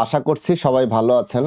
আশা করছি সবাই ভালো আছেন।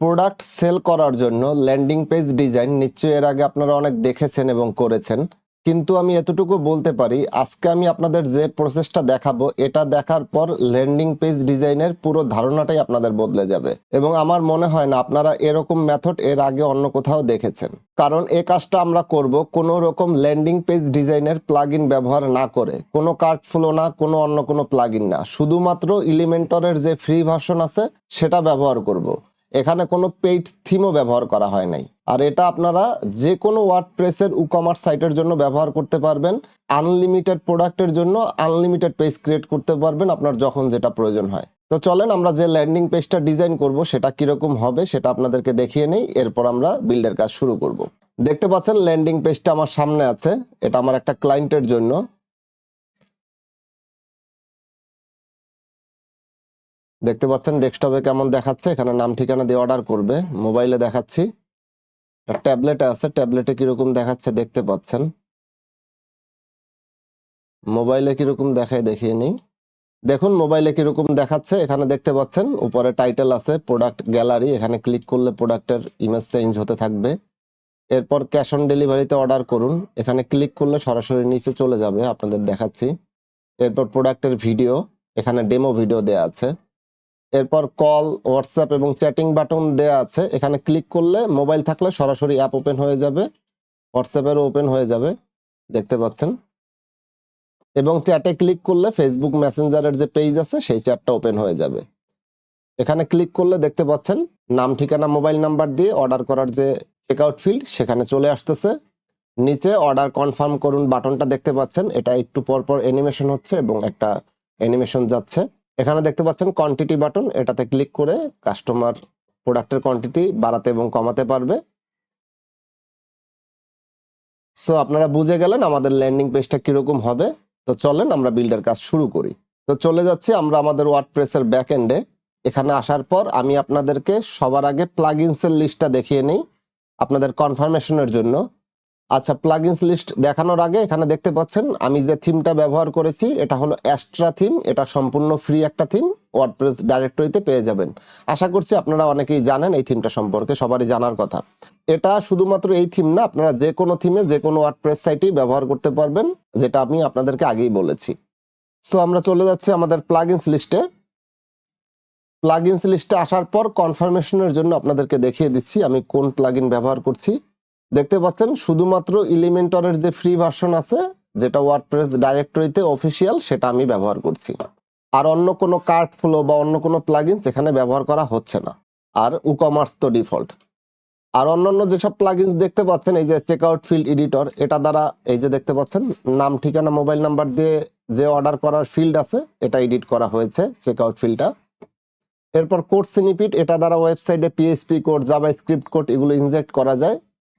প্রোডাক্ট সেল করার জন্য ল্যান্ডিং পেজ ডিজাইন নিশ্চয়ই এর আগে আপনারা অনেক দেখেছেন এবং করেছেন। কিন্তু আমি এতটুকু বলতে পারি, আজকে আমি আপনাদের যে প্রসেসটা দেখাবো, এটা দেখার পর ল্যান্ডিং পেজ ডিজাইনের পুরো ধারণাটাই আপনাদের বদলে যাবে। এবং আমার মনে হয় না আপনারা এরকম মেথড এর আগে অন্য কোথাও দেখেছেন। কারণ এই কাজটা আমরা করব কোনো রকম ল্যান্ডিং পেজ ডিজাইনের প্লাগইন ব্যবহার না করে। কোনো কার্ড ফ্লো না, কোনো অন্য কোনো প্লাগইন না। শুধুমাত্র ইলিমেন্টরের যে ফ্রি ভার্সন আছে, সেটা ব্যবহার করব। এখানে কোনো পেইড থিমও ব্যবহার করা হয় নাই। আর এটা আপনারা যে কোনো ওয়ার্ড প্রেসের ই কমার্স সাইটের জন্য ব্যবহার করতে পারবেন। আনলিমিটেড প্রোডাক্টের জন্য আনলিমিটেড পেজ ক্রিয়েট করতে পারবেন আপনার যখন যেটা প্রয়োজন হয়। তো চলেন আমরা যে ল্যান্ডিং পেজটা ডিজাইন করব, সেটা কীরকম হবে সেটা আপনাদেরকে দেখিয়ে নেই। এরপর আমরা বিল্ডের কাজ শুরু করব। দেখতে পাচ্ছেন ল্যান্ডিং পেজটা আমার সামনে আছে। এটা আমার একটা ক্লায়েন্টের জন্য। দেখতে পাচ্ছেন ডেস্কটপে কেমন দেখাচ্ছে, এখানে নাম, ঠিকানা দিয়ে অর্ডার করবে। মোবাইলে দেখাচ্ছি। ট্যাবলেটে আছে ট্যাবলেটে কীরকম দেখাচ্ছে দেখতে পাচ্ছেন। মোবাইলে কীরকম দেখায় দেখিয়ে নিই। দেখুন মোবাইলে কীরকম দেখাচ্ছে, এখানে দেখতে পাচ্ছেন, উপরে টাইটেল আছে প্রোডাক্ট গ্যালারি এখানে ক্লিক করলে প্রোডাক্টের ইমেজ চেঞ্জ হতে থাকবে। এরপর ক্যাশ অন ডেলিভারিতে অর্ডার করুন, এখানে ক্লিক করলে সরাসরি নিচে চলে যাবে, আপনাদের দেখাচ্ছি। এরপর প্রোডাক্টের ভিডিও এখানে ডেমো ভিডিও দেয়া আছে। এরপর কল, হোয়াটসঅ্যাপ এবং চ্যাটিং বাটন দেয়া আছে। এখানে ক্লিক করলে মোবাইল থাকলে সরাসরি অ্যাপ ওপেন হয়ে যাবে। হোয়াটসঅ্যাপেরও ওপেন হয়ে যাবে। দেখতে পাচ্ছেন? এবং চ্যাটে ক্লিক করলে ফেসবুক মেসেঞ্জারের যে পেজ আছে, সেই চ্যাটটা ওপেন হয়ে যাবে। এখানে ক্লিক করলে দেখতে পাচ্ছেন, নাম, ঠিকানা, মোবাইল নাম্বার দিয়ে অর্ডার করার যে চেকআউট ফিল্ড সেখানে চলে আসতেছে। নিচে অর্ডার কনফার্ম করুন বাটনটা দেখতে পাচ্ছেন। এটা একটু পর পর অ্যানিমেশন হচ্ছে এবং একটা অ্যানিমেশন যাচ্ছে। এখানে দেখতে পাচ্ছেন কোয়ান্টিটি বাটন এটাতে ক্লিক করে কাস্টমার প্রোডাক্টের কোয়ান্টিটি বাড়াতে এবং কমাতে পারবে। সো আপনারা বুঝে গেলেন আমাদের ল্যান্ডিং পেজটা কীরকম হবে। তো চলেন আমরা বিল্ডের কাজ শুরু করি। তো চলে যাচ্ছি আমরা আমাদের ওয়ার্ডপ্রেসের ব্যাক এন্ডে এখানে আসার পর আমি আপনাদেরকে সবার আগে প্লাগইনস এর লিস্টটা দেখিয়ে নেই, আপনাদের কনফার্মেশনের জন্য। আচ্ছা প্লাগইনস লিস্ট দেখানোর আগে এখানে দেখতে পাচ্ছেন, আমি যে থিমটা ব্যবহার করেছি, এটা হলো অ্যাস্ট্রা থিম এটা সম্পূর্ণ ফ্রি একটা থিম ওয়ার্ডপ্রেস ডাইরেক্টরিতে পেয়ে যাবেন। আশা করছি আপনারা অনেকেই জানেন এই থিমটা সম্পর্কে, সবারই জানার কথা। এটা শুধুমাত্র এই থিম না, আপনারা যে কোনো থিমে যে কোনো ওয়ার্ডপ্রেস সাইটেই ব্যবহার করতে পারবেন, যেটা আমি আপনাদেরকে আগেই বলেছি। সো আমরা চলে যাচ্ছি আমাদের প্লাগইনস লিস্টে প্লাগইনস লিস্টে আসার পর কনফার্মেশনের জন্য আপনাদেরকে দেখিয়ে দিচ্ছি, আমি কোন প্লাগইন ব্যবহার করছি। দেখতে পাচ্ছেন, শুধুমাত্র ইলিমেন্টরের যে ফ্রি ভার্সন আছে, যেটা ওয়ার্ডপ্রেস ডাইরেক্টরিতে অফিসিয়াল সেটা আমি ব্যবহার করছি আর অন্য কোনো কার্ড ফ্লো বা অন্য কোনো প্লাগইনস এখানে ব্যবহার করা হচ্ছে না। আর উকমার্স তো ডিফল্ট আর অন্যান্য যেসব প্লাগইনস দেখতে পাচ্ছেন, এই যে চেকআউট ফিল্ড এডিটর এটা দ্বারা, এই যে দেখতে পাচ্ছেন, নাম, ঠিকানা মোবাইল নাম্বার দিয়ে যে অর্ডার করার ফিল্ড আছে, এটা এডিট করা হয়েছে চেকআউট ফিল্ডটা এরপর কোড সিনিপিট এটা দ্বারা ওয়েবসাইটে PSP code JavaScript code এগুলো ইনজেক্ট করা যায়।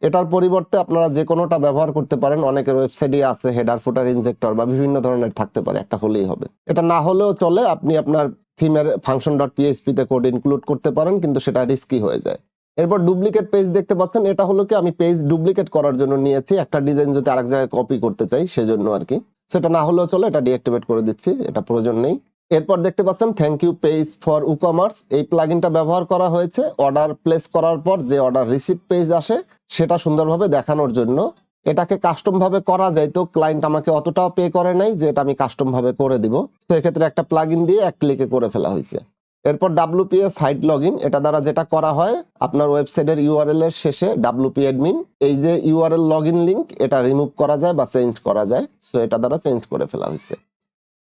এটার পরিবর্তে আপনারা যে কোনোটা ব্যবহার করতে পারেন। অনেকের ওয়েবসাইটে আছে হেডার ফুটার ইনজেক্টর বা বিভিন্ন ধরনের থাকতে পারে, একটা হলেই হবে। এটা না হলেও চলে, আপনি আপনার থিমের ফাংশন ডট পিএইচপি তে কোড ইনক্লুড করতে পারেন, কিন্তু সেটা রিস্কি হয়ে যায়। এরপর ডুপ্লিকেট পেজ দেখতে পাচ্ছেন, এটা হলো কি আমি পেজ ডুপ্লিকেট করার জন্য নিয়েছি, একটা ডিজাইন যদি আরেক জায়গায় কপি করতে চাই, সেজন্য আর কি। সেটা না হলেও চলে, এটা ডিঅ্যাক্টিভেট করে দিচ্ছি, এটা প্রয়োজন নেই। এরপর দেখতে পাচ্ছেন thank you page for WooCommerce এই প্লাগইনটা ব্যবহার করা হয়েছে। অর্ডার প্লেস করার পর যে অর্ডার রিসিভ পেজ আসে, সেটা সুন্দরভাবে দেখানোর জন্য। এটাকে কাস্টম ভাবে করা যায় তো ক্লায়েন্ট আমাকে অতটাও পে করে নাই যে এটা আমি কাস্টম ভাবে করে দিব। তো এক্ষেত্রে একটা প্লাগইন দিয়ে এক ক্লিকে করে ফেলা হয়েছে। এরপর ডাব্লুপিএস সাইট লগইন এটা দ্বারা যেটা করা হয়, আপনার ওয়েবসাইটের ইউআরএল এর শেষে ডাব্লুপি অ্যাডমিন এই যে ইউআরএল লগইন লিংক এটা রিমুভ করা যায় বা চেঞ্জ করা যায়। সো এটা দ্বারা চেঞ্জ করে ফেলা হয়েছে।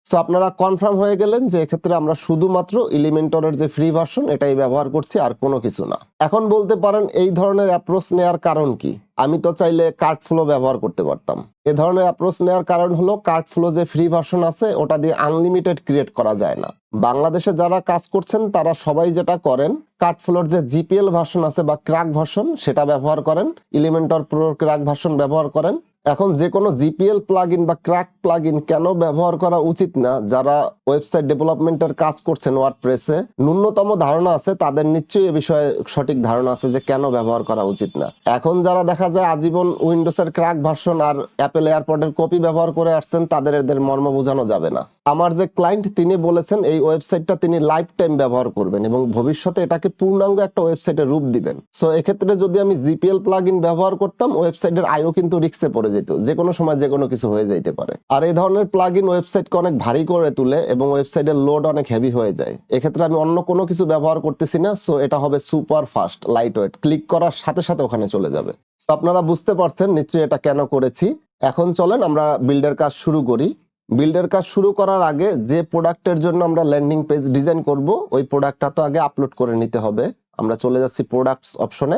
সো আপনারা কনফার্ম হয়ে গেলেন যে এক্ষেত্রে আমরা শুধুমাত্র ইলিমেন্টরের যে ফ্রি ভার্সন এটাই ব্যবহার করছি, আর কোনো কিছু না। এখন বলতে পারেন, এই ধরনের অ্যাপ্রোচ নেওয়ার কারণ কি? আমি তো চাইলে কার্ড ফ্লো ব্যবহার করতে পারতাম। এ ধরনের অ্যাপ্রোচ নেওয়ার কারণ হলো কার্ড ফ্লো যে ফ্রি ভার্সন আছে, ওটা দিয়ে আনলিমিটেড ক্রিয়েট করা যায় না। বাংলাদেশে যারা কাজ করছেন, তারা সবাই যেটা করেন কার্ড ফ্লোর যে জিপিএল ভার্সন আছে বা ক্র্যাক ভার্সন সেটা ব্যবহার করেন। ইলিমেন্টর প্রো ক্র্যাক ভার্সন ব্যবহার করেন। এখন যে কোনো জিপিএল প্লাগইন বা ক্র্যাক প্লাগইন কেন ব্যবহার করা উচিত না? যারা ওয়েবসাইট ডেভেলপমেন্টের কাজ করছেন ওয়ার্ডপ্রেসে ন্যূনতম ধারণা আছে, তাদের নিশ্চয়ই এ বিষয়ে সঠিক ধারণা আছে যে কেন ব্যবহার করা উচিত না। এখন যারা দেখা যায় আজীবন উইন্ডোজের ক্র্যাক ভার্সন আর অ্যাপেল এয়ারপোর্টের কপি ব্যবহার করে আসছেন, তাদের এদের মর্ম বোঝানো যাবে না। আমার যে ক্লায়েন্ট তিনি বলেছেন, এই ওয়েবসাইটটা তিনি লাইফ টাইম ব্যবহার করবেন এবং ভবিষ্যতে এটাকে পূর্ণাঙ্গ একটা ওয়েবসাইটের রূপ দিবেন। সো এক্ষেত্রে যদি আমি জিপিএল প্লাগইন ব্যবহার করতাম ওয়েবসাইটের আয়ও কিন্তু রিক্সে পড়ে যেত যে কোনো সময় যে কোনো কিছু হয়ে যাইতে পারে। আর এই ধরনের প্লাগইন ওয়েবসাইটকে অনেক ভারী করে তুলে এবং ওয়েবসাইটের লোড অনেক হেভি হয়ে যায়। এক্ষেত্রে আমি অন্য কোনো কিছু ব্যবহার করতেছি না সো এটা হবে super fast lightweight click করার সাথে সাথে ওখানে চলে যাবে। তো আপনারা বুঝতে পারছেন নিশ্চয়ই এটা কেন করেছি। এখন চলেন আমরা বিল্ডের কাজ শুরু করি। বিল্ডের কাজ শুরু করার আগে যে প্রোডাক্টের জন্য আমরা ল্যান্ডিং পেজ ডিজাইন করব, ওই প্রোডাক্টটা তো আগে আপলোড করে নিতে হবে। আমরা চলে যাচ্ছি প্রোডাক্টস অপশনে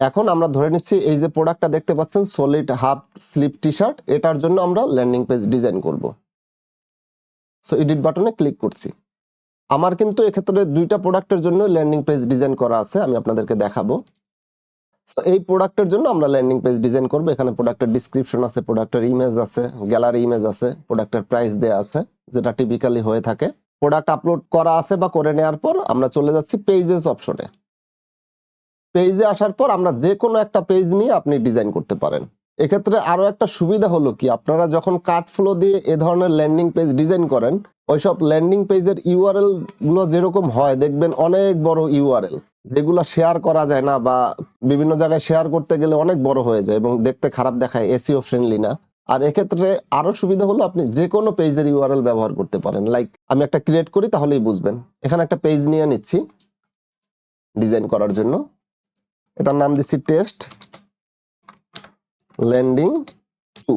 এখন আমরা ধরে নিচ্ছি এই যে প্রোডাক্টটা দেখতে পাচ্ছেন solid half sleeve T shirt এটার জন্য আমরা ল্যান্ডিং পেজ ডিজাইন করব। সো এডিট বাটনে ক্লিক করছি। আমার কিন্তু এক্ষেত্রে দুইটা প্রোডাক্টের জন্য ল্যান্ডিং পেজ ডিজাইন করা আছে, আমি আপনাদেরকে দেখাবো। সো এই প্রোডাক্টের জন্য আমরা ল্যান্ডিং পেজ ডিজাইন করব। এখানে প্রোডাক্টের ডিসক্রিপশন আছে প্রোডাক্টের ইমেজ আছে গ্যালারি ইমেজ আছে প্রোডাক্টের প্রাইস দেয়া আছে, যেটা টিপিক্যালি হয়ে থাকে। প্রোডাক্ট আপলোড করা আছে বা করে নেওয়ার পর আমরা চলে যাচ্ছি পেজেস অপশনে পেজে আসার পর আমরা যে কোনো একটা পেজ নিয়ে আপনি ডিজাইন করতে পারেন। এক্ষেত্রে আরও একটা সুবিধা হলো কি, আপনারা যখন কার্ড ফ্লো দিয়ে এ ধরনের ল্যান্ডিং পেজ ডিজাইন করেন, ওইসব ল্যান্ডিং পেজের ইউআরএলগুলো যেরকম হয়, দেখবেন অনেক বড় ইউআরএল যেগুলো শেয়ার করা যায় না বা বিভিন্ন জায়গায় শেয়ার করতে গেলে অনেক বড় হয়ে যায় এবং দেখতে খারাপ দেখায় এসিও ফ্রেন্ডলি না। আর এক্ষেত্রে আরও সুবিধা হলো আপনি যে কোনো পেজের ইউআরএল ব্যবহার করতে পারেন। লাইক আমি একটা ক্রিয়েট করি, তাহলেই বুঝবেন। এখানে একটা পেজ নিয়ে নিচ্ছি ডিজাইন করার জন্য। এটার নাম দিচ্ছি টেস্ট ল্যান্ডিং টু।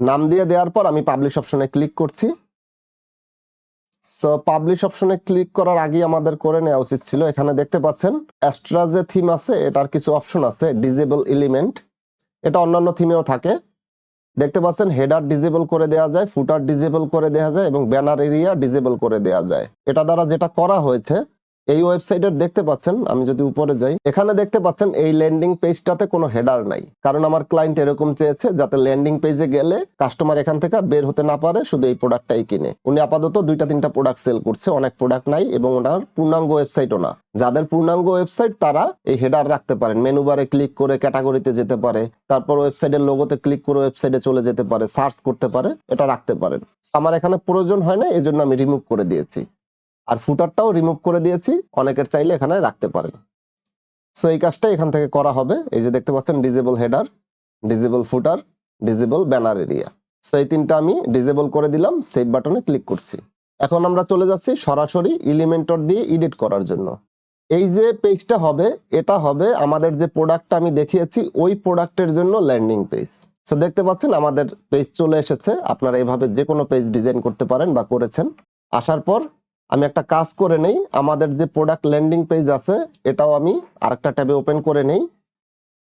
নাম দিয়ে দেওয়ার পর আমি পাবলিশ অপশনে ক্লিক করছি। সো পাবলিশ অপশনে ক্লিক করার আগে আমাদের করে নেওয়া উচিত ছিল। এখানে দেখতে পাচ্ছেন অ্যাস্ট্রা যে থিম আছে, এটার কিছু অপশন আছে ডিজেবল এলিমেন্ট এটা অন্যান্য থিমেও থাকে। দেখতে পাচ্ছেন হেডার ডিজেবল করে দেওয়া যায় ফুটার ডিজেবল করে দেওয়া যায় এবং ব্যানার এরিয়া ডিজেবল করে দেওয়া যায়। এটা দ্বারা যেটা করা হয়েছে এই ওয়েবসাইটের দেখতে পাচ্ছেন, আমি যদি উপরে যাই, এখানে দেখতে পাচ্ছেন এই ল্যান্ডিং পেজটাতে কোনো হেডার নাই। কারণ আমার ক্লায়েন্ট এরকম চেয়েছে যাতে ল্যান্ডিং পেজে গেলে কাস্টমার এখান থেকে বের হতে না পারে, শুধু এই প্রোডাক্টটাই কিনে। উনি আপাতত দুইটা, তিনটা প্রোডাক্ট সেল করছে, অনেক প্রোডাক্ট নাই এবং ওনার পূর্ণাঙ্গ ওয়েবসাইটও না। যাদের পূর্ণাঙ্গ ওয়েবসাইট তারা এই হেডার রাখতে পারেন। মেনু বারে ক্লিক করে ক্যাটাগরিতে যেতে পারে, তারপর ওয়েবসাইটের লোগোতে ক্লিক করে ওয়েবসাইটে চলে যেতে পারে সার্চ করতে পারে, এটা রাখতে পারেন। আমার এখানে প্রয়োজন হয় না এই জন্য আমি রিমুভ করে দিয়েছি। আর ফুটারটাও রিমুভ করে দিয়েছি। অনেকের চাইলে এখানে রাখতে পারেন। সো এই কাজটা এখান থেকে করা হবে। এই যে দেখতে পাচ্ছেন disable header disable footer disable banner area so এই তিনটা আমি ডিজেবল করে দিলাম সেভ বাটনে ক্লিক করছি। এখন আমরা চলে যাচ্ছি সরাসরি ইলিমেন্টর দিয়ে এডিট করার জন্য। এই যে পেজটা হবে, এটা হবে আমাদের যে প্রোডাক্টটা আমি দেখিয়েছি, ওই প্রোডাক্টের জন্য ল্যান্ডিং পেজ সো দেখতে পাচ্ছেন, আমাদের পেজ চলে এসেছে। আপনারা এভাবে যে কোনো পেজ ডিজাইন করতে পারেন বা করেছেন। আসার পর আমি একটা কাজ করে নেই, আমাদের যে প্রোডাক্ট ল্যান্ডিং পেজ আছে, এটাও আমি আরেকটা ট্যাবে ওপেন করে নেই।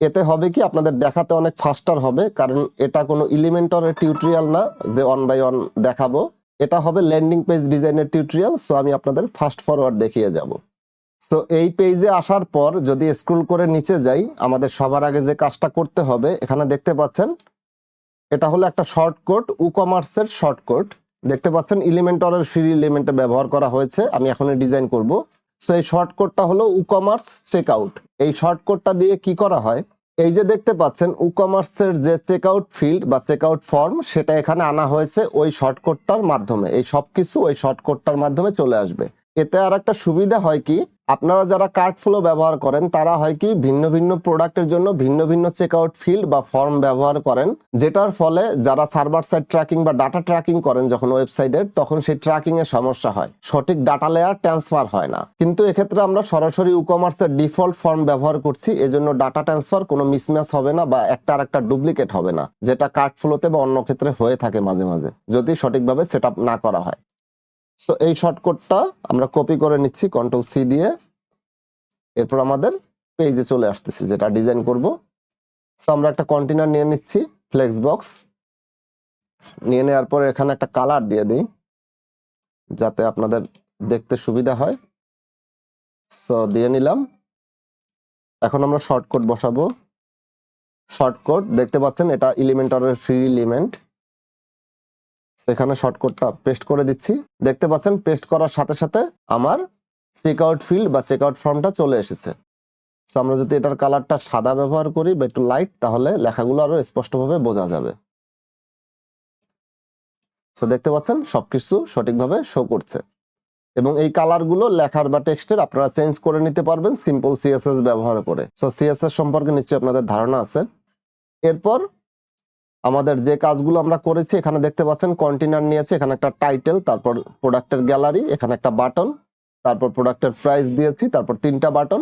এতে হবে কি, আপনাদের দেখাতে অনেক ফাস্টার হবে, কারণ এটা কোনো ইলিমেন্টরের টিউটোরিয়াল না, যে অন বাই অন দেখাবো। এটা হবে ল্যান্ডিং পেজ ডিজাইনের টিউটোরিয়াল সো আমি আপনাদের ফাস্ট ফরওয়ার্ড দেখিয়ে যাব। সো এই পেজে আসার পর যদি স্ক্রল করে নিচে যাই, আমাদের সবার আগে যে কাজটা করতে হবে, এখানে দেখতে পাচ্ছেন, এটা হলো একটা শর্টকট ই কমার্সের শর্টকট দেখতে পাচ্ছেন ইলিমেন্টরের ফ্রি এলিমেন্টে ব্যবহার করা হয়েছে। আমি এখন ডিজাইন করব। সো এই শর্টকোডটা হলো উকমার্স চেক চেকআউট এই শর্টকোডটা দিয়ে কি করা হয়? এই যে দেখতে পাচ্ছেন ই কমার্সের যে চেকআউট ফিল্ড বা চেকআউট ফর্ম সেটা এখানে আনা হয়েছে ওই শর্টকোডটার মাধ্যমে। এই সবকিছু ওই শর্টকোডটার মাধ্যমে চলে আসবে। এতে আর একটা সুবিধা হয় কি? আপনারা যারা কার্ড ফ্লো ব্যবহার করেন, তারা হয় কি ভিন্ন ভিন্ন প্রোডাক্টের জন্য ভিন্ন ভিন্ন চেকআউট ফিল্ড বা ফর্ম ব্যবহার করেন, যেটার ফলে যারা সার্ভার সাইড ট্র্যাকিং বা ডাটা ট্র্যাকিং করেন যখন ওয়েবসাইটের তখন সেই ট্র্যাকিং এর সমস্যা হয়। সঠিক ডাটা লেয়ার ট্রান্সফার হয় না। কিন্তু এক্ষেত্রে আমরা সরাসরি ই কমার্সের ডিফল্ট ফর্ম ব্যবহার করছি, এজন্য ডাটা ট্রান্সফার কোনো মিসম্যাচ হবে না বা একটা আর একটা ডুপ্লিকেট হবে না, যেটা কার্ড ফ্লোতে বা অন্য ক্ষেত্রে হয়ে থাকে মাঝে মাঝে, যদি সঠিকভাবে সেট না করা হয়। সো এই শর্টকটটা আমরা কপি করে নিচ্ছি কন্ট্রোল সি দিয়ে। এরপর আমাদের পেজে চলে আসতেছি, যেটা ডিজাইন করব। সো আমরা একটা কন্টেনার নিয়ে নিচ্ছি ফ্লেক্স বক্স নিয়ে নেওয়ার পর এখানে একটা কালার দিয়ে দিই, যাতে আপনাদের দেখতে সুবিধা হয়। সো দিয়ে নিলাম। এখন আমরা শর্টকট বসাবো। শর্টকট দেখতে পাচ্ছেন, এটা এলিমেন্টরের ফ্রি এলিমেন্ট সেখানে শর্টকটটা পেস্ট করে দিচ্ছি। দেখতে পাচ্ছেন পেস্ট করার সাথে সাথে আমার চেকআউট ফিল্ড বা চেকআউট ফর্মটা চলে এসেছে। So, আমরা যদি এটার কালারটা সাদা ব্যবহার করি বা একটু লাইট তাহলে লেখাগুলো আরও স্পষ্টভাবে বোঝা যাবে। তো দেখতে পাচ্ছেন, সবকিছু সঠিকভাবে শো করছে। এবং এই কালারগুলো লেখার বা টেক্সটের আপনারা চেঞ্জ করে নিতে পারবেন সিম্পল সিএসএস ব্যবহার করে। সো সিএসএস সম্পর্কে নিশ্চয়ই আপনাদের ধারণা আছে। এরপর আমাদের যে কাজগুলো আমরা করেছি, এখানে দেখতে পাচ্ছেন কন্টেনার নিয়েছে, এখানে একটা টাইটেল তারপর প্রোডাক্টের গ্যালারি এখানে একটা বাটন তারপর প্রোডাক্টের প্রাইস দিয়েছি, তারপর তিনটা বাটন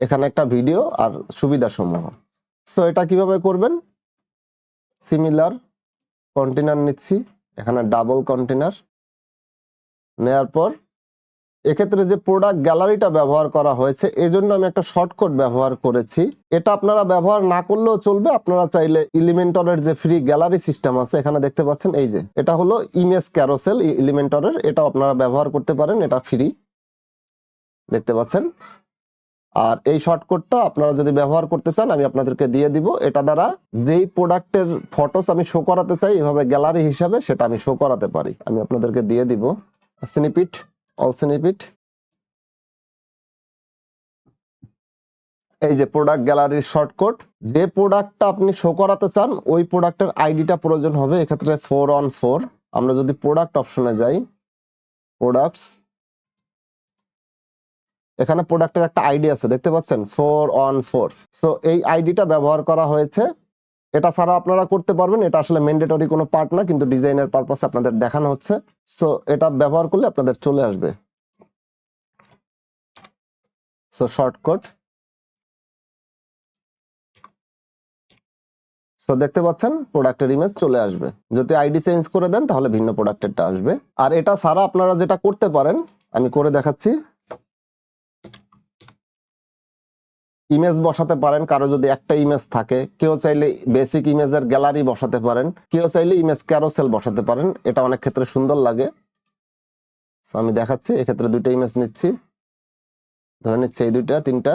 এখানে একটা ভিডিও আর সুবিধা সমূহ সো এটা কীভাবে করবেন? সিমিলার কন্টেনার নিচ্ছি, এখানে ডাবল কন্টেনার নেয়ার পর এক্ষেত্রে যে প্রোডাক্ট গ্যালারিটা ব্যবহার করা হয়েছে এই জন্য আমি একটা শর্টকাট ব্যবহার করেছি। এটা আপনারা ব্যবহার না করলেও চলবে, আপনারা চাইলে ইলিমেন্টরের যে ফ্রি গ্যালারি সিস্টেম আছে, এখানে দেখতে পাচ্ছেন, এই যে, এটা হলো ইমেজ ক্যারোসেল ইলিমেন্টরের এটা আপনারা ব্যবহার করতে পারেন, এটা ফ্রি দেখতে পাচ্ছেন? আর এই শর্টকাটটা আপনারা যদি ব্যবহার করতে চান, আমি আপনাদেরকে দিয়ে দিব। এটা দ্বারা যেই প্রোডাক্টের ফটোস আমি শো করাতে চাই, এভাবে গ্যালারি হিসাবে সেটা আমি শো করাতে পারি। আমি আপনাদেরকে দিয়ে দিব। স্নিপিট অল স্নিপিট এই যে প্রোডাক্ট গ্যালারির শর্টকাট যে প্রোডাক্টটা আপনি শো করাতে চান, ওই প্রোডাক্টের আইডিটা প্রয়োজন হবে এক্ষেত্রে ফোর অন ফোর আমরা যদি প্রোডাক্ট অপশনে যাই প্রোডাক্টস এখানে প্রোডাক্টের একটা আইডি আছে, দেখতে পাচ্ছেন? ফোর অন ফোর সো এই আইডিটা ব্যবহার করা হয়েছে এটা ছাড়া আপনারা করতে পারবেন। এটা আসলে ম্যান্ডেটরি কোনো পার্ট না, কিন্তু ডিজাইনের পারপাসে আপনাদের দেখানো হচ্ছে। সো এটা ব্যবহার করলে আপনাদের চলে আসবে। সো শর্টকাট সো দেখতে পাচ্ছেন প্রোডাক্টের ইমেজ চলে আসবে। যদি আইডি চেঞ্জ করে দেন, তাহলে ভিন্ন প্রোডাক্টেরটা আসবে। আর এটা ছাড়া আপনারা যেটা করতে পারেন, আমি করে দেখাচ্ছি। ইমেজ বসাতে পারেন, কারও যদি একটা ইমেজ থাকে, কেউ চাইলে বেসিক ইমেজের গ্যালারি বসাতে পারেন, কেউ চাইলে ইমেজ ক্যারোসেল বসাতে পারেন, এটা অনেক ক্ষেত্রে সুন্দর লাগে। আমি দেখাচ্ছি, এক্ষেত্রে দুইটা ইমেজ নিচ্ছি। ধরে নিচ্ছি এই দুইটা, তিনটা।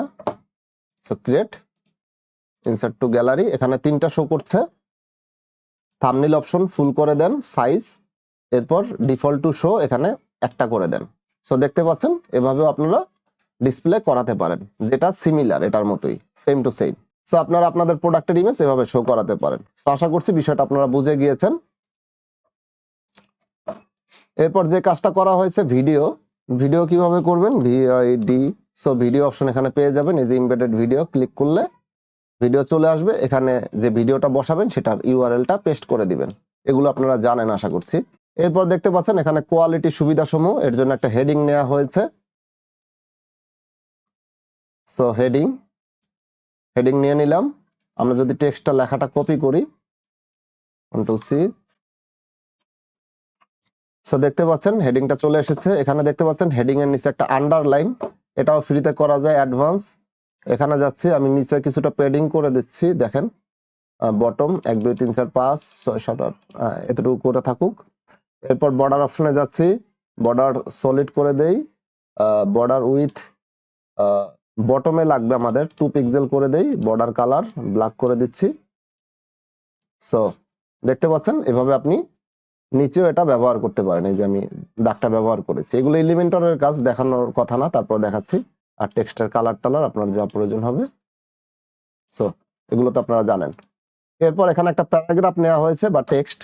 So create insert to gallery এখানে তিনটা শো করছে। থামনিল অপশন ফুল করে দেন সাইজ এরপর ডিফল্ট টু শো এখানে একটা করে দেন। সো দেখতে পাচ্ছেন? এভাবেও আপনারা ডিসপ্লে করাতে পারেন, যেটা সিমিলার এটার মতোই সেম টু সেম সো আপনারা আপনাদের প্রোডাক্টের ইমেজ এভাবে শো করাতে পারেন। তো আশা করছি বিষয়টা আপনারা বুঝে গিয়েছেন। এরপর যে কাজটা করা হয়েছে ভিডিও ভিডিও কীভাবে করবেন? ভিআইডি সো ভিডিও অপশন এখানে পেয়ে যাবেন, এই যে ইমবেডেড ভিডিও ক্লিক করলে ভিডিও চলে আসবে। এখানে যে ভিডিওটা বসাবেন, সেটার ইউআরএলটা পেস্ট করে দিবেন। এগুলো আপনারা জানেন, আশা করছি। এরপর দেখতে পাচ্ছেন, এখানে কোয়ালিটি সুবিধা সমূহ এর জন্য একটা হেডিং নেওয়া হয়েছে। সো হেডিং হেডিং নিয়ে নিলাম। আমরা যদি টেক্সটটা লেখাটা কপি করি কন্ট্রোল সি সো দেখতে পাচ্ছেন হেডিংটা চলে এসেছে। এখানে দেখতে পাচ্ছেন হেডিং এর নিচে একটা আন্ডারলাইন এটাও ফ্রিতে করা যায় অ্যাডভান্স এখানে যাচ্ছি, আমি নিচে কিছুটা পেডিং করে দিচ্ছি, দেখেন। বটম এক, দুই, তিন, চার, পাঁচ, ছয়, সাত, আট এতটুকু করে থাকুক। এরপর বর্ডার অপশনে যাচ্ছি। বর্ডার সলিড করে দেই। বর্ডার উইথ বটমে লাগবে আমাদের টু পিক্সেল করে দেই বর্ডার কালার ব্ল্যাক করে দিচ্ছি। সো দেখতে পাচ্ছেন, এভাবে আপনি নিচেও এটা ব্যবহার করতে পারেন, এই যে আমি দাগটা ব্যবহার করেছি। এগুলো এলিমেন্টরের কাজ, দেখানোর কথা না, তারপর দেখাচ্ছি। আর টেক্সটের কালার টালার আপনার যা প্রয়োজন হবে। সো এগুলো তো আপনারা জানেন। এরপর এখানে একটা প্যারাগ্রাফ নেওয়া হয়েছে, বা টেক্সট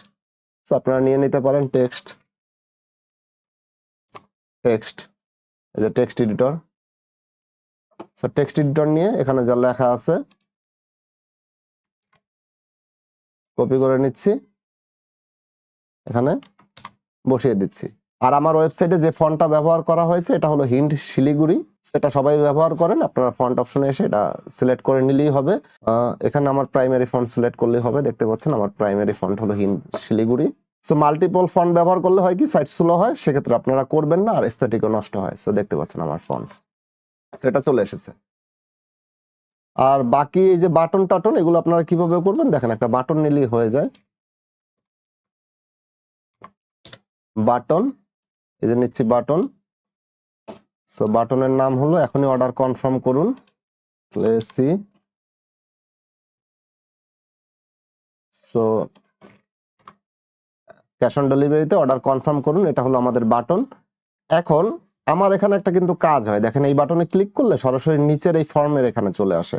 সো আপনারা নিয়ে নিতে পারেন টেক্সট টেক্সট এই যে টেক্সট এডিটর টেক্সট এডিটর নিয়ে এখানে যা লেখা আছে কপি করে নিচ্ছি, এখানে বসিয়ে দিচ্ছি। আর আমার ওয়েবসাইটে যে ফন্টটা ব্যবহার করা হয়েছে, এটা হলো হিন্ট শিলিগুড়ি। সেটা সবাই ব্যবহার করেন, আপনারা ফন্ট অপশনে এসে এটা সিলেক্ট করে নিলেই হবে। এখানে আমার প্রাইমারি ফন্ট সিলেক্ট করলেই হবে, দেখতে পাচ্ছেন আমার প্রাইমারি ফন্ট হলো Hind Siliguri. So multiple font ব্যবহার করলে হয় কি সাইট স্লো হয়, সেক্ষেত্রে আপনারা করবেন না, আর এস্থেটিকও নষ্ট হয়। সো দেখতে পাচ্ছেন আমার ফন্ট সেটা চলে এসেছে। আর বাকি এই যে বাটন টাটন, এগুলো আপনারা কীভাবে করবেন? দেখেন, একটা বাটন নিলেই হয়ে যায়। বাটন, এই যে নিচ্ছি বাটন। সো বাটনের নাম হলো, এখনই অর্ডার কনফার্ম করুন। সি সো ক্যাশ অন ডেলিভারিতে অর্ডার কনফার্ম করুন, এটা হলো আমাদের বাটন। এখন আমার এখানে একটা কিন্তু কাজ হয়। দেখেন এই বাটনে ক্লিক করলে সরাসরি নিচের এই ফর্মের এখানে চলে আসে।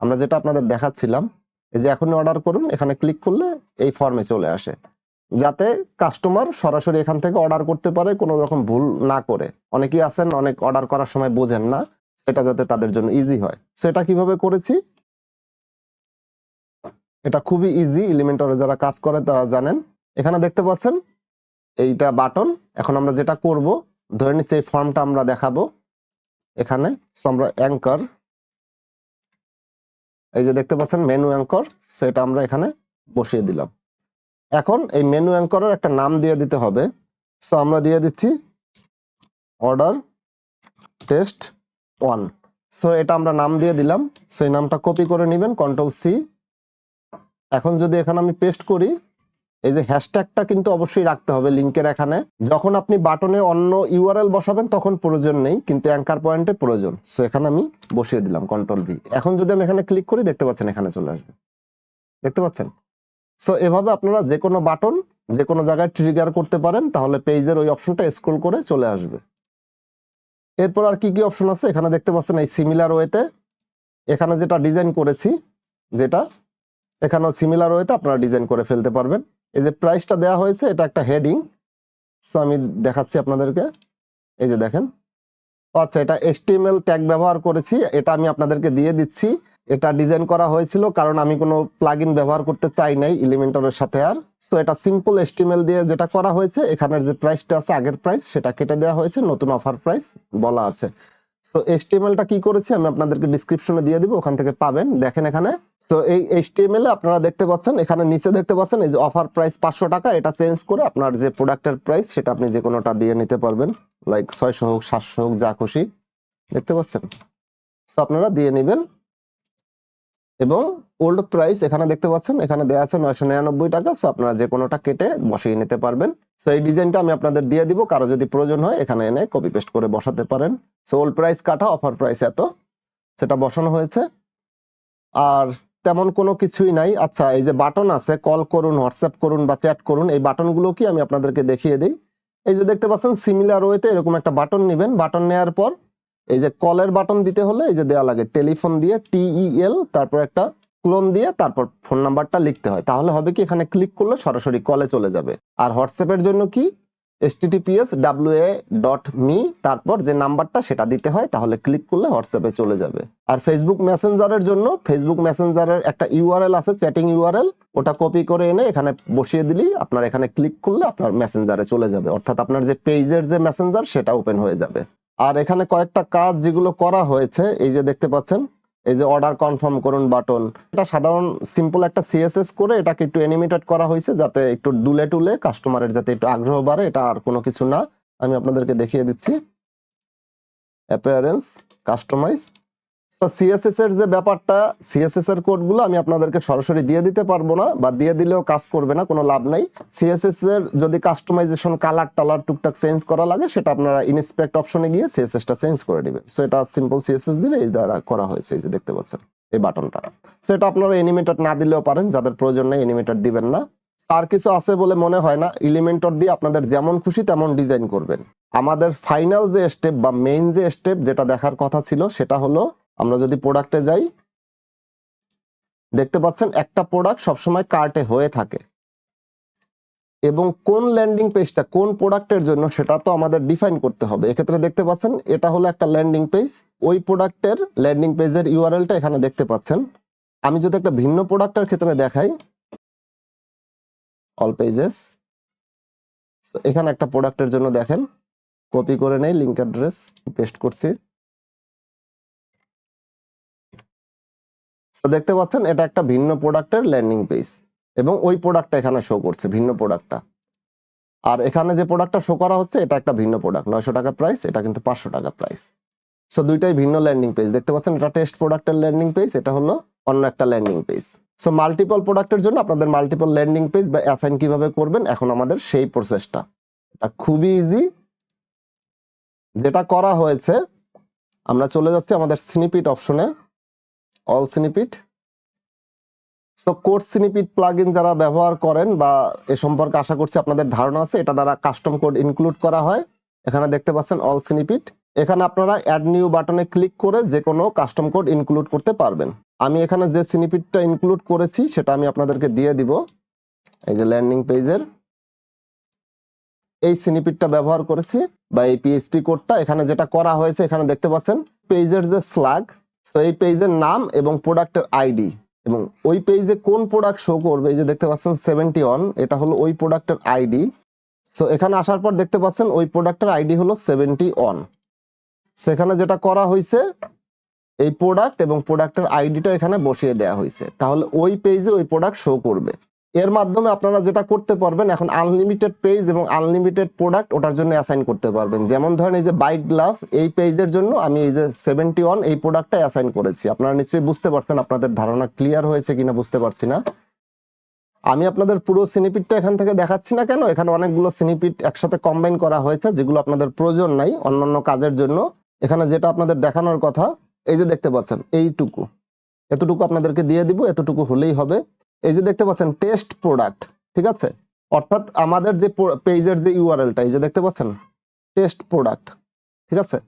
আমরা যেটা আপনাদের দেখাচ্ছিলাম, এই যে এখনই অর্ডার করুন, এখানে ক্লিক করলে এই ফর্মে চলে আসে। যাতে কাস্টমার সরাসরি এখান থেকে অর্ডার করতে পারে, কোনো রকম ভুল না করে। অনেকেই আছেন, অনেক অর্ডার করার সময় বোঝেন না, সেটা যাতে তাদের জন্য ইজি হয়। সেটা কীভাবে করেছি? এটা খুবই ইজি এলিমেন্টরে যারা কাজ করে তারা জানেন। এখানে দেখতে পাচ্ছেন, এইটা বাটন এখন আমরা যেটা করব ধরে নিচ্ছি এই ফর্মটা আমরা দেখাবো। এখানে আমরা অ্যাঙ্কর এই যে দেখতে পাচ্ছেন মেনু অ্যাঙ্কর সেটা আমরা এখানে বসিয়ে দিলাম। এখন এই মেনু অ্যাঙ্করের একটা নাম দিয়ে দিতে হবে। সো আমরা দিয়ে দিচ্ছি অর্ডার টেস্ট ওয়ান সো এটা আমরা নাম দিয়ে দিলাম। সেই নামটা কপি করে নেবেন কন্ট্রোল সি এখন যদি এখানে আমি পেস্ট করি এই যে হ্যাশট্যাগটা কিন্তু অবশ্যই রাখতে হবে লিংকের এখানে। যখন আপনি বাটনে অন্য ইউআরএল বসাবেন, তখন প্রয়োজন নেই, কিন্তু অ্যাঙ্কার পয়েন্টে প্রয়োজন। সো এখানে আমি বসিয়ে দিলাম কন্ট্রোল ভি এখন যদি আমি এখানে ক্লিক করি, দেখতে পাচ্ছেন এখানে চলে আসবে। দেখতে পাচ্ছেন? সো এভাবে আপনারা যে কোনো বাটন যে কোনো জায়গায় ট্রিগার করতে পারেন, তাহলে পেজের ওই অপশনটা স্ক্রল করে চলে আসবে। এরপর আর কি কি অপশন আছে? এখানে দেখতে পাচ্ছেন এই সিমিলার ওয়েতে এখানে যেটা ডিজাইন করেছি, যেটা, এখানেও সিমিলার ওয়েতে আপনারা ডিজাইন করে ফেলতে পারবেন। এই যে প্রাইসটা দেওয়া হয়েছে, এটা একটা হেডিং সো আমি দেখাচ্ছি আপনাদেরকে। এই যে দেখেন। আচ্ছা এটা HTML ট্যাগ ব্যবহার করেছি, এটা আমি আপনাদেরকে দিয়ে দিচ্ছি। এটা ডিজাইন করা হয়েছিল কারণ আমি কোনো প্লাগইন ব্যবহার করতে চাই নাই এলিমেন্টরের সাথে আর। সো এটা সিম্পল HTML দিয়ে যেটা করা হয়েছে, এখানের যে প্রাইসটা আছে, আগের প্রাইস সেটা কেটে দেওয়া হয়েছে, নতুন অফার প্রাইস বলা আছে। সো টা কি করেছি? আমি আপনাদেরকে ডিসক্রিপশনে দিয়ে দিব, ওখান থেকে পাবেন, দেখেন এখানে। সো এই HTML এ আপনারা দেখতে পাচ্ছেন, এখানে নিচে দেখতে পাচ্ছেন, এই যে অফার প্রাইস পাঁচশো টাকা, এটা চেঞ্জ করে আপনার যে প্রোডাক্টের প্রাইস সেটা আপনি যে কোনোটা দিয়ে নিতে পারবেন লাইক ছয়শো হোক, সাতশো হোক, যা খুশি। দেখতে পাচ্ছেন? সো আপনারা দিয়ে নেবেন। এবং ওল্ড প্রাইস এখানে দেখতে পাচ্ছেন, এখানে দেওয়া আছে নয়শো নিরানব্বই টাকা সো আপনারা যে কোনোটা কেটে বসিয়ে নিতে পারবেন। সো এই ডিজাইনটা আমি আপনাদের দিয়ে দিব, কারও যদি প্রয়োজন হয় এখানে এনে কপি পেস্ট করে বসাতে পারেন। সো ওল্ড প্রাইস কাটা অফার প্রাইস এত, সেটা বসানো হয়েছে। আর তেমন কোনো কিছুই নাই। আচ্ছা এই যে বাটন আছে, কল করুন, হোয়াটসঅ্যাপ করুন বা চ্যাট করুন, এই বাটনগুলো কি আমি আপনাদেরকে দেখিয়ে দিই। এই যে দেখতে পাচ্ছেন সিমিলার ওয়েতে এরকম একটা বাটন নেবেন। বাটন নেওয়ার পর এই যে কলের বাটন দিতে হলে এই যে দেয়া লাগে টেলিফোন দিয়ে টিইএল তারপর একটা ক্লোন দিয়ে তারপর ফোন নাম্বারটা লিখতে হয়। তাহলে হবে কি, এখানে ক্লিক করলে সরাসরি কলে চলে যাবে। আর হোয়াটসঅ্যাপের জন্য কি? https wa ডট মি তারপর যে নাম্বারটা সেটা দিতে হয়, তাহলে ক্লিক করলে হোয়াটসঅ্যাপে চলে যাবে। আর ফেসবুক মেসেঞ্জারের জন্য ফেসবুক মেসেঞ্জারের একটা ইউআরএল আছে চ্যাটিং ইউআরএল ওটা কপি করে এনে এখানে বসিয়ে দিলেই আপনার এখানে ক্লিক করলে আপনার মেসেঞ্জারে চলে যাবে। অর্থাৎ আপনার যে পেজের যে মেসেঞ্জার সেটা ওপেন হয়ে যাবে। আর এখানে কয়েকটা কাজ যেগুলো করা হয়েছে, এই যে দেখতে পাচ্ছেন এই যে অর্ডার কনফার্ম করুন বাটন এটা সাধারণ সিম্পল একটা সিএসএস করে এটাকে একটু অ্যানিমেটেড করা হয়েছে যাতে একটু দুলে টুলে কাস্টমারের যাতে একটু আগ্রহ বাড়ে, এটা আর কোনো কিছু না। আমি আপনাদেরকে দেখিয়ে দিচ্ছি। অ্যাপিয়ারেন্স কাস্টমাইজ সো সিএসএস এর যে ব্যাপারটা সিএসএস এর কোডগুলো আমি আপনাদেরকে সরাসরি দিয়ে দিতে পারব না বা দিয়ে দিলেও কাজ করবে না, কোনো লাভ নাই। সিএসএস এর যদি কাস্টমাইজেশন কালার টালার টুকটাক চেঞ্জ করা লাগে, সেটা আপনারা ইনস্পেক্ট অপশনে গিয়ে সিএসএস চেঞ্জ করে দিবেন সো এটা সিম্পল সিএসএস দিলে এই দ্বারা করা হয়েছে, এই যে দেখতে পাচ্ছেন, এই বাটনটা সেটা আপনারা এনিমেটর না দিলেও পারেন, যাদের প্রয়োজন নেই এনিমেটর দিবেন না। আর কিছু আছে বলে মনে হয় না এলিমেন্টর দিয়ে আপনাদের যেমন খুশি তেমন ডিজাইন করবেন। আমাদের ফাইনাল যে স্টেপ বা মেইন যে স্টেপ যেটা দেখার কথা ছিল, সেটা হলো আমরা যদি প্রোডাক্টে যাই, দেখতে পাচ্ছেন একটা প্রোডাক্ট সবসময় কার্টে হয়ে থাকে। এবং কোন ল্যান্ডিং পেজটা কোন প্রোডাক্টের জন্য সেটা তো আমাদের ডিফাইন করতে হবে। এক্ষেত্রে দেখতে পাচ্ছেন এটা হলো একটা ল্যান্ডিং পেজ ওই প্রোডাক্টের ল্যান্ডিং পেজের ইউআরএলটা এখানে দেখতে পাচ্ছেন। আমি যদি একটা ভিন্ন প্রোডাক্টের ক্ষেত্রে দেখাই অল পেজেস এখানে একটা প্রোডাক্টের জন্য দেখেন। কপি করে নেই লিঙ্ক অ্যাড্রেস পেস্ট করছি। তো দেখতে পাচ্ছেন, এটা একটা ভিন্ন প্রোডাক্টের ল্যান্ডিং পেজ এবং ওই প্রোডাক্টটা এখানে শো করছে, ভিন্ন প্রোডাক্টটা। আর এখানে যে প্রোডাক্টটা শো করা হচ্ছে, এটা একটা ভিন্ন প্রোডাক্ট, নয়শো টাকা প্রাইস এটা কিন্তু পাঁচশো টাকা প্রাইস সো দুইটাই ভিন্ন ল্যান্ডিং পেজ। দেখতে পাচ্ছেন, এটা টেস্ট প্রোডাক্টের ল্যান্ডিং পেজ, এটা হলো অন্য একটা ল্যান্ডিং পেজ। সো মাল্টিপল প্রোডাক্টের জন্য আপনাদের মাল্টিপল ল্যান্ডিং পেজ বা অ্যাসাইন কীভাবে করবেন, এখন আমাদের সেই প্রসেসটা এটা খুবই ইজি যেটা করা হয়েছে, আমরা চলে যাচ্ছি আমাদের স্নিপিট অপশনে all snippet so code snippet plugin যারা ব্যবহার করেন বা এ সম্পর্কে আশা করছি আপনাদের ধারণা আছে, এটা দ্বারা কাস্টম কোড ইনক্লুড করা হয়। এখানে দেখতে পাচ্ছেন অল স্নিপিট এখানে আপনারা অ্যাড নিউ বাটনে ক্লিক করে যে কোনো কাস্টম কোড ইনক্লুড করতে পারবেন। আমি এখানে যে সিনিপিটটা ইনক্লুড করেছি, সেটা আমি আপনাদেরকে দিয়ে দিব। এই যে ল্যান্ডিং পেজের এই সিনিপিটটা ব্যবহার করেছি বা এই পিএইচপি কোডটা এখানে যেটা করা হয়েছে, এখানে দেখতে পাচ্ছেন পেজের যে স্ল্যাগ সো এই পেজের নাম এবং প্রোডাক্টের আইডি এবং ওই পেজে কোন প্রোডাক্ট শো করবে, এই যে দেখতে পাচ্ছেন সেভেন্টি ওয়ান এটা হলো ওই প্রোডাক্টের আইডি সো এখানে আসার পর দেখতে পাচ্ছেন ওই প্রোডাক্টের আইডি হলো সেভেন্টি ওয়ান সেখানে যেটা করা হয়েছে, এই প্রোডাক্ট এবং প্রোডাক্টের আইডিটা এখানে বসিয়ে দেওয়া হয়েছে। তাহলে ওই পেজে ওই প্রোডাক্ট শো করবে। এর মাধ্যমে আপনারা যেটা করতে পারবেন, এখন আনলিমিটেড পেজ এবং আনলিমিটেড প্রোডাক্ট ওটার জন্য অ্যাসাইন করতে পারবেন। যেমন ধরেন এই যে বাইক গ্লাভ এই পেজের জন্য আমি এই যে সেভেন্টি ওয়ান এই প্রোডাক্টটা অ্যাসাইন করেছি। আপনারা নিশ্চয়ই বুঝতে পারছেন, আপনাদের ধারণা ক্লিয়ার হয়েছে কিনা বুঝতে পারছি না। আমি আপনাদের পুরো সিনিপিটটা এখান থেকে দেখাচ্ছি না কেন? এখানে অনেকগুলো সিনিপিট একসাথে কম্বাইন করা হয়েছে, যেগুলো আপনাদের প্রয়োজন নাই অন্যান্য কাজের জন্য। এখানে যেটা আপনাদের দেখানোর কথা, এই যে দেখতে পাচ্ছেন, এইটুকু। এতটুকু আপনাদেরকে দিয়ে দিব, এতটুকু হলেই হবে। এই যে দেখতে পাচ্ছেন টেস্ট প্রোডাক্ট ঠিক আছে? অর্থাৎ আমাদের যে পেজের যে ইউআরএলটা এই যে দেখতে পাচ্ছেন? টেস্ট প্রোডাক্ট ঠিক আছে?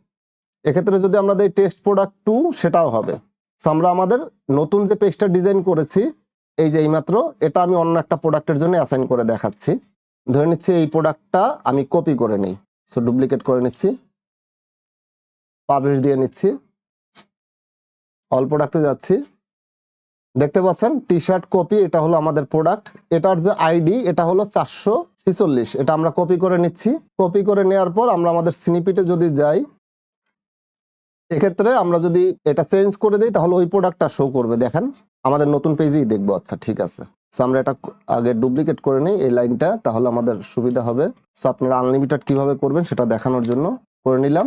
এক্ষেত্রে যদি আমরা দেই টেস্ট প্রোডাক্ট টু সেটাও হবে। আমরা আমাদের নতুন যে পেজটা ডিজাইন করেছি, এই যে এইমাত্র, এটা আমি অন্য একটা প্রোডাক্টের জন্য অ্যাসাইন করে দেখাচ্ছি। ধরে নিচ্ছি এই প্রোডাক্টটা আমি কপি করে নিই। সো ডুপ্লিকেট করে নিচ্ছি। পাবলিশ দিয়ে নিচ্ছি। অল প্রোডাক্টে যাচ্ছি। দেখতে পাচ্ছেন টি শার্ট কপি এটা হলো আমাদের প্রোডাক্ট এটার যে আইডি এটা হলো চারশো ছিচল্লিশ। এটা আমরা কপি করে নিচ্ছি। কপি করে নেওয়ার পর আমরা আমাদের স্নিপিটে যদি যাই, এক্ষেত্রে আমরা যদি এটা চেঞ্জ করে দিই, তাহলে ওই প্রোডাক্টটা শো করবে। দেখেন, আমাদের নতুন পেজেই দেখব। আচ্ছা ঠিক আছে। সো আমরা এটা আগে ডুপ্লিকেট করে নিই, এই লাইনটা, তাহলে আমাদের সুবিধা হবে। সো আপনারা আনলিমিটেড কীভাবে করবেন সেটা দেখানোর জন্য করে নিলাম।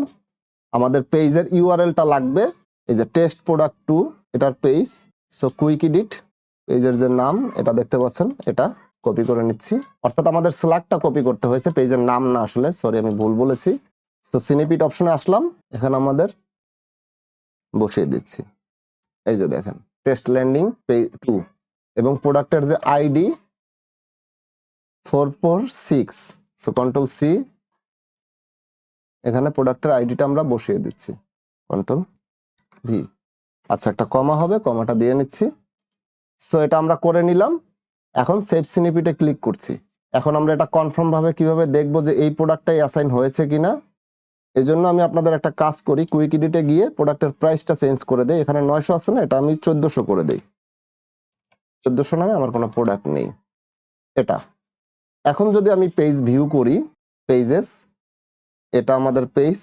আমাদের পেজের ইউআরএলটা লাগবে, এই যে টেস্ট প্রোডাক্ট টু এটার পেজ সো কুইক এডিট পেজের যে নাম, এটা দেখতে পাচ্ছেন, এটা কপি করে নিচ্ছি। অর্থাৎ আমাদের স্ল্যাগটা কপি করতে হয়েছে পেজের নাম না আসলে সরি আমি ভুল বলেছি। সো সিনিপিট অপশনে আসলাম, এখানে আমাদের বসিয়ে দিচ্ছি। এই যে দেখেন টেস্ট ল্যান্ডিং পেজ টু এবং প্রোডাক্টের যে ID four four six so control C এখানে প্রোডাক্টের আইডিটা আমরা বসিয়ে দিচ্ছি কন্ট্রোল ভি আচ্ছা একটা কমা হবে, কমাটা দিয়ে নিচ্ছি। সো এটা আমরা করে নিলাম। এখন সেভ সিনিপিটে ক্লিক করছি। এখন আমরা এটা কনফার্ম ভাবে কীভাবে দেখব যে এই প্রোডাক্টটাই অ্যাসাইন হয়েছে কিনা। এই জন্য আমি আপনাদের একটা কাজ করি কুইক এডিটে গিয়ে প্রোডাক্টের প্রাইসটা চেঞ্জ করে দেই। এখানে নয়শো আছে না, এটা আমি চোদ্দশো করে দেই। চোদ্দশো নামে আমার কোনো প্রোডাক্ট নেই। এটা। এখন যদি আমি পেজ ভিউ করি পেজেস এটা আমাদের page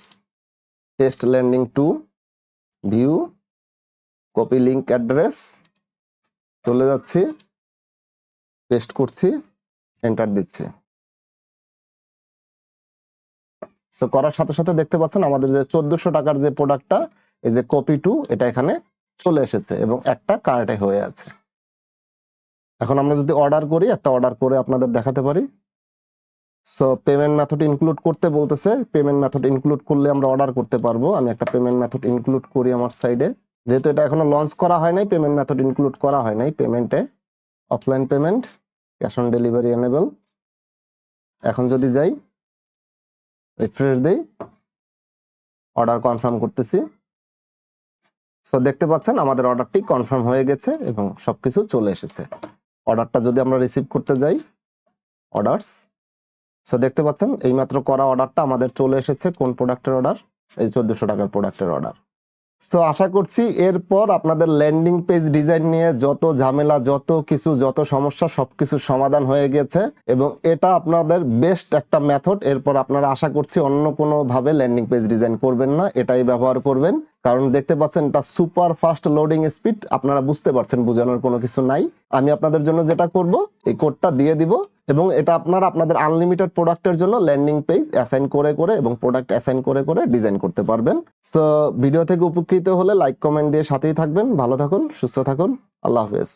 test landing two view copy link address চলে যাচ্ছি পেস্ট করছি এন্টার দিচ্ছি। সো করার সাথে সাথে দেখতে পাচ্ছেন আমাদের যে চোদ্দশো টাকার যে প্রোডাক্টটা এই যে কপি টু এটা এখানে চলে এসেছে এবং একটা কার্টে হয়ে আছে। এখন আমরা যদি অর্ডার করি, একটা অর্ডার করে আপনাদের দেখাতে পারি। সো পেমেন্ট মেথড ইনক্লুড করতে বলতেছে পেমেন্ট মেথড ইনক্লুড করলে আমরা অর্ডার করতে পারব। আমি একটা পেমেন্ট মেথড ইনক্লুড করি আমার সাইডে যেহেতু এটা এখনও লঞ্চ করা হয় নাই পেমেন্ট মেথড ইনক্লুড করা হয় নাই পেমেন্টে offline payment cash on delivery enable এখন যদি যাই রিফ্রেশ দেই অর্ডার কনফার্ম করতেছি। সো দেখতে পাচ্ছেন আমাদের অর্ডারটি কনফার্ম হয়ে গেছে এবং সবকিছু চলে এসেছে। অর্ডারটা যদি আমরা রিসিভ করতে যাই অর্ডারস সো দেখতে পাচ্ছেন এইমাত্র করা অর্ডারটা আমাদের চলে এসেছে কোন প্রোডাক্টের অর্ডার এই চোদ্দশো টাকার প্রোডাক্টের অর্ডার তো আশা করছি এরপর আপনাদের ল্যান্ডিং পেজ ডিজাইন নিয়ে যত ঝামেলা, যত কিছু, যত সমস্যা সবকিছু সমাধান হয়ে গেছে এবং এটা আপনাদের বেস্ট একটা মেথড এরপর আপনারা আশা করছি অন্য কোনো ভাবে ল্যান্ডিং পেজ ডিজাইন করবেন না, এটাই ব্যবহার করবেন। কারণ দেখতে পাচ্ছেন এটা সুপার ফাস্ট লোডিং স্পিড। আপনারা বুঝতে পারছেন, বোঝানোর কোনো কিছু নাই। আমি আপনাদের জন্য যেটা করব, এই কোডটা দিয়ে দিব এবং এটা আপনারা আপনাদের আনলিমিটেড প্রোডাক্টের জন্য ল্যান্ডিং পেজ অ্যাসাইন করে করে এবং প্রোডাক্ট অ্যাসাইন করে করে ডিজাইন করতে পারবেন। সো ভিডিও থেকে উপকৃত হলে লাইক কমেন্ট দিয়ে সাথেই থাকবেন। ভালো থাকুন, সুস্থ থাকুন। আল্লাহ হাফেজ।